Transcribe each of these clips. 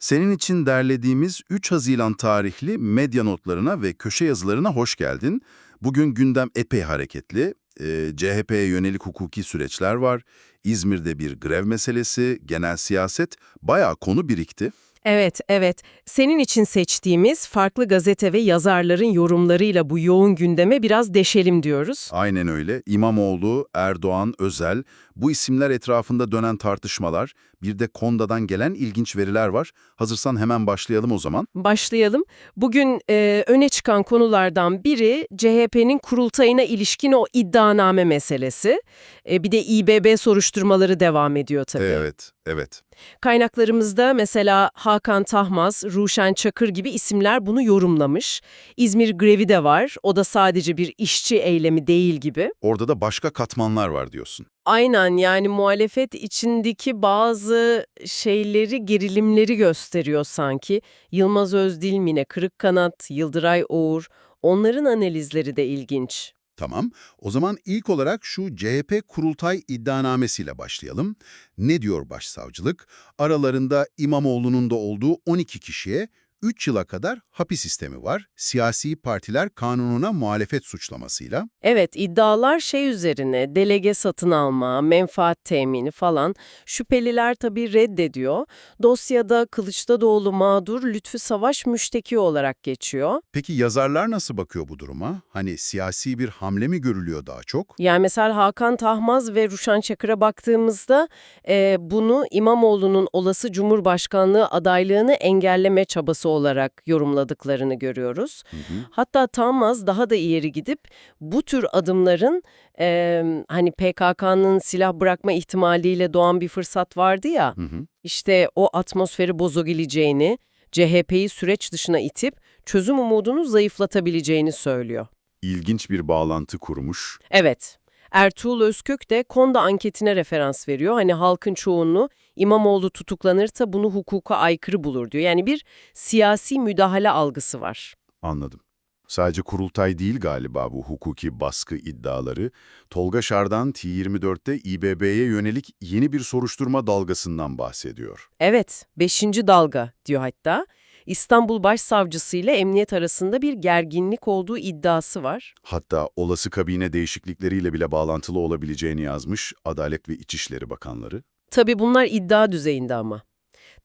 Senin için derlediğimiz 3 Haziran tarihli medya notlarına ve köşe yazılarına hoş geldin. Bugün gündem epey hareketli. Ee, CHP'ye yönelik hukuki süreçler var. İzmir'de bir grev meselesi, genel siyaset, bayağı konu birikti. Evet, evet. Senin için seçtiğimiz farklı gazete ve yazarların yorumlarıyla bu yoğun gündeme biraz deşelim diyoruz. Aynen öyle. İmamoğlu, Erdoğan, Özel, bu isimler etrafında dönen tartışmalar, bir de Konda'dan gelen ilginç veriler var. Hazırsan hemen başlayalım o zaman. Başlayalım. Bugün e, öne çıkan konulardan biri CHP'nin kurultayına ilişkin o iddianame meselesi. E, bir de İBB soruşturmaları devam ediyor tabii. Evet, evet. Kaynaklarımızda mesela Hakan Tahmaz, Ruşen Çakır gibi isimler bunu yorumlamış. İzmir grevi de var. O da sadece bir işçi eylemi değil gibi. Orada da başka katmanlar var diyorsun. Aynen yani muhalefet içindeki bazı şeyleri, gerilimleri gösteriyor sanki. Yılmaz Özdil, Mine Kırıkkanat, Yıldıray Oğur, onların analizleri de ilginç. Tamam. O zaman ilk olarak şu CHP kurultay iddianamesiyle başlayalım. Ne diyor başsavcılık? Aralarında İmamoğlu'nun da olduğu 12 kişiye 3 yıla kadar hapis sistemi var. Siyasi partiler kanununa muhalefet suçlamasıyla. Evet, iddialar şey üzerine, delege satın alma, menfaat temini falan. Şüpheliler tabii reddediyor. Dosyada Kılıçdaroğlu mağdur, Lütfü Savaş müşteki olarak geçiyor. Peki yazarlar nasıl bakıyor bu duruma? Hani siyasi bir hamle mi görülüyor daha çok? Yani mesela Hakan Tahmaz ve Ruşan Çakır'a baktığımızda e, bunu İmamoğlu'nun olası Cumhurbaşkanlığı adaylığını engelleme çabası olarak yorumladıklarını görüyoruz. Hı hı. Hatta Tahmaz daha da ileri gidip bu tür adımların e, hani PKK'nın silah bırakma ihtimaliyle doğan bir fırsat vardı ya, Hı hı. işte o atmosferi bozabileceğini, CHP'yi süreç dışına itip çözüm umudunu zayıflatabileceğini söylüyor. İlginç bir bağlantı kurmuş. Evet. Ertuğrul Özkök de Konda anketine referans veriyor. Hani halkın çoğunluğu İmamoğlu tutuklanırsa bunu hukuka aykırı bulur diyor. Yani bir siyasi müdahale algısı var. Anladım. Sadece kurultay değil galiba bu hukuki baskı iddiaları. Tolga Şardan T24'te İBB'ye yönelik yeni bir soruşturma dalgasından bahsediyor. Evet, beşinci dalga diyor hatta. İstanbul Başsavcısı ile emniyet arasında bir gerginlik olduğu iddiası var. Hatta olası kabine değişiklikleriyle bile bağlantılı olabileceğini yazmış Adalet ve İçişleri Bakanları. Tabii bunlar iddia düzeyinde ama.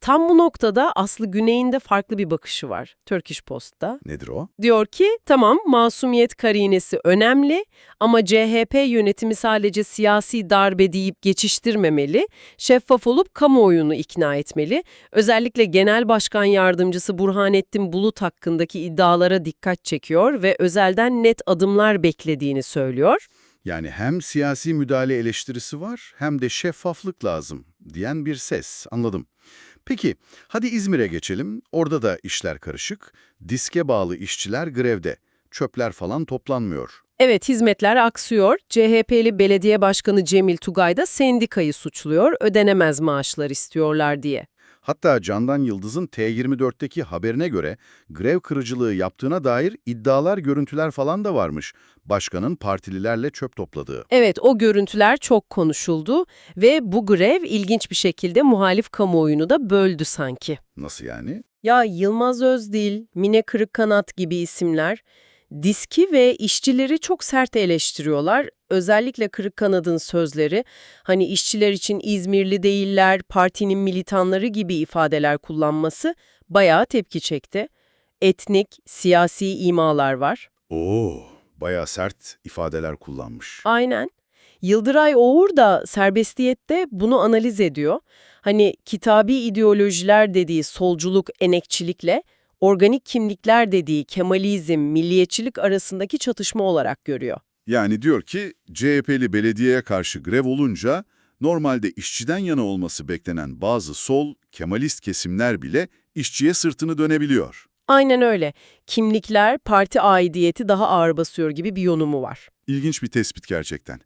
Tam bu noktada Aslı Güney'in de farklı bir bakışı var Turkish Post'ta. Nedir o? Diyor ki tamam masumiyet karinesi önemli ama CHP yönetimi sadece siyasi darbe deyip geçiştirmemeli, şeffaf olup kamuoyunu ikna etmeli. Özellikle Genel Başkan Yardımcısı Burhanettin Bulut hakkındaki iddialara dikkat çekiyor ve özelden net adımlar beklediğini söylüyor. Yani hem siyasi müdahale eleştirisi var hem de şeffaflık lazım diyen bir ses. Anladım. Peki, hadi İzmir'e geçelim. Orada da işler karışık. Diske bağlı işçiler grevde. Çöpler falan toplanmıyor. Evet hizmetler aksıyor. CHP'li belediye başkanı Cemil Tugay da sendikayı suçluyor, ödenemez maaşlar istiyorlar diye. Hatta Candan Yıldız'ın T24'teki haberine göre grev kırıcılığı yaptığına dair iddialar, görüntüler falan da varmış. Başkanın partililerle çöp topladığı. Evet, o görüntüler çok konuşuldu ve bu grev ilginç bir şekilde muhalif kamuoyunu da böldü sanki. Nasıl yani? Ya Yılmaz Özdil, Mine Kırıkkanat gibi isimler diski ve işçileri çok sert eleştiriyorlar. Özellikle Kırıkkanat'ın sözleri, hani işçiler için İzmirli değiller, partinin militanları gibi ifadeler kullanması bayağı tepki çekti. Etnik, siyasi imalar var. Oo, bayağı sert ifadeler kullanmış. Aynen. Yıldıray Oğur da serbestiyette bunu analiz ediyor. Hani kitabi ideolojiler dediği solculuk, enekçilikle organik kimlikler dediği Kemalizm, milliyetçilik arasındaki çatışma olarak görüyor. Yani diyor ki CHP'li belediyeye karşı grev olunca normalde işçiden yana olması beklenen bazı sol, Kemalist kesimler bile işçiye sırtını dönebiliyor. Aynen öyle. Kimlikler, parti aidiyeti daha ağır basıyor gibi bir yonumu var. İlginç bir tespit gerçekten.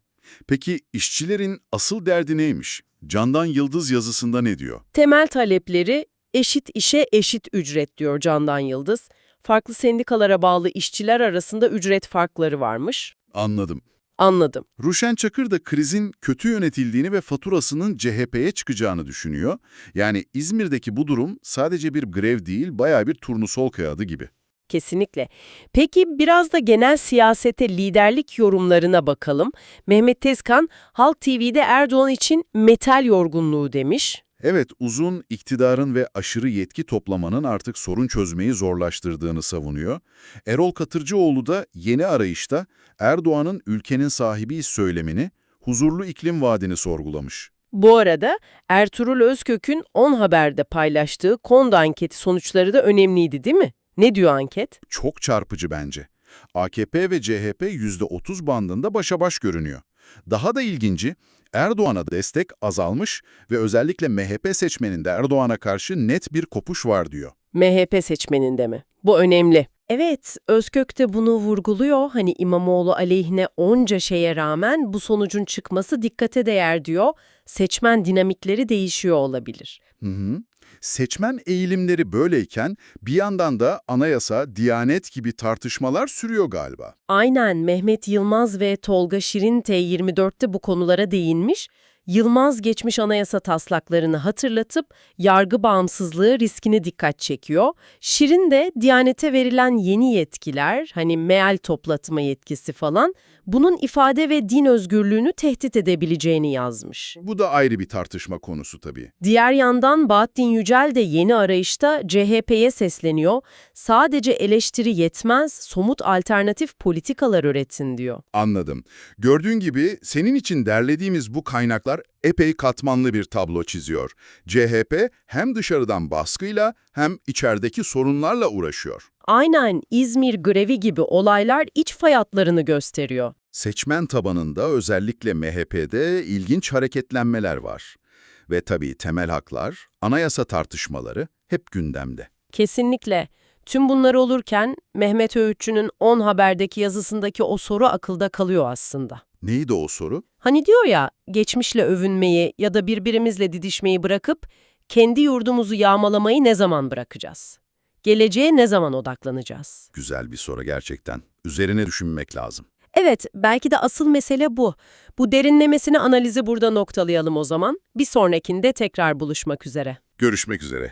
Peki işçilerin asıl derdi neymiş? Candan Yıldız yazısında ne diyor? Temel talepleri eşit işe eşit ücret diyor Candan Yıldız. Farklı sendikalara bağlı işçiler arasında ücret farkları varmış. Anladım. Anladım. Ruşen Çakır da krizin kötü yönetildiğini ve faturasının CHP'ye çıkacağını düşünüyor. Yani İzmir'deki bu durum sadece bir grev değil, bayağı bir turnusol kağıdı gibi. Kesinlikle. Peki biraz da genel siyasete liderlik yorumlarına bakalım. Mehmet Tezkan, Halk TV'de Erdoğan için metal yorgunluğu demiş. Evet, uzun iktidarın ve aşırı yetki toplamanın artık sorun çözmeyi zorlaştırdığını savunuyor. Erol Katırcıoğlu da yeni arayışta Erdoğan'ın ülkenin sahibi söylemini, huzurlu iklim vaadini sorgulamış. Bu arada Ertuğrul Özkök'ün 10 Haber'de paylaştığı Konda anketi sonuçları da önemliydi değil mi? Ne diyor anket? Çok çarpıcı bence. AKP ve CHP %30 bandında başa baş görünüyor. Daha da ilginci, Erdoğan'a destek azalmış ve özellikle MHP seçmeninde Erdoğan'a karşı net bir kopuş var diyor. MHP seçmeninde mi? Bu önemli. Evet, Özkök de bunu vurguluyor. Hani İmamoğlu aleyhine onca şeye rağmen bu sonucun çıkması dikkate değer diyor. Seçmen dinamikleri değişiyor olabilir. Hı hı. Seçmen eğilimleri böyleyken bir yandan da anayasa, diyanet gibi tartışmalar sürüyor galiba. Aynen Mehmet Yılmaz ve Tolga Şirin T24'te bu konulara değinmiş. Yılmaz geçmiş anayasa taslaklarını hatırlatıp yargı bağımsızlığı riskine dikkat çekiyor. Şirin de Diyanete verilen yeni yetkiler, hani meal toplatma yetkisi falan, bunun ifade ve din özgürlüğünü tehdit edebileceğini yazmış. Bu da ayrı bir tartışma konusu tabii. Diğer yandan Bahattin Yücel de yeni arayışta CHP'ye sesleniyor. Sadece eleştiri yetmez, somut alternatif politikalar üretin diyor. Anladım. Gördüğün gibi senin için derlediğimiz bu kaynaklar epey katmanlı bir tablo çiziyor. CHP hem dışarıdan baskıyla hem içerideki sorunlarla uğraşıyor. Aynen İzmir grevi gibi olaylar iç fay hatlarını gösteriyor. Seçmen tabanında özellikle MHP'de ilginç hareketlenmeler var. Ve tabii temel haklar, anayasa tartışmaları hep gündemde. Kesinlikle. Tüm bunlar olurken Mehmet Öğütçü'nün 10 Haber'deki yazısındaki o soru akılda kalıyor aslında. Neydi o soru? Hani diyor ya, geçmişle övünmeyi ya da birbirimizle didişmeyi bırakıp kendi yurdumuzu yağmalamayı ne zaman bırakacağız? Geleceğe ne zaman odaklanacağız? Güzel bir soru gerçekten. Üzerine düşünmek lazım. Evet, belki de asıl mesele bu. Bu derinlemesine analizi burada noktalayalım o zaman. Bir sonrakinde tekrar buluşmak üzere. Görüşmek üzere.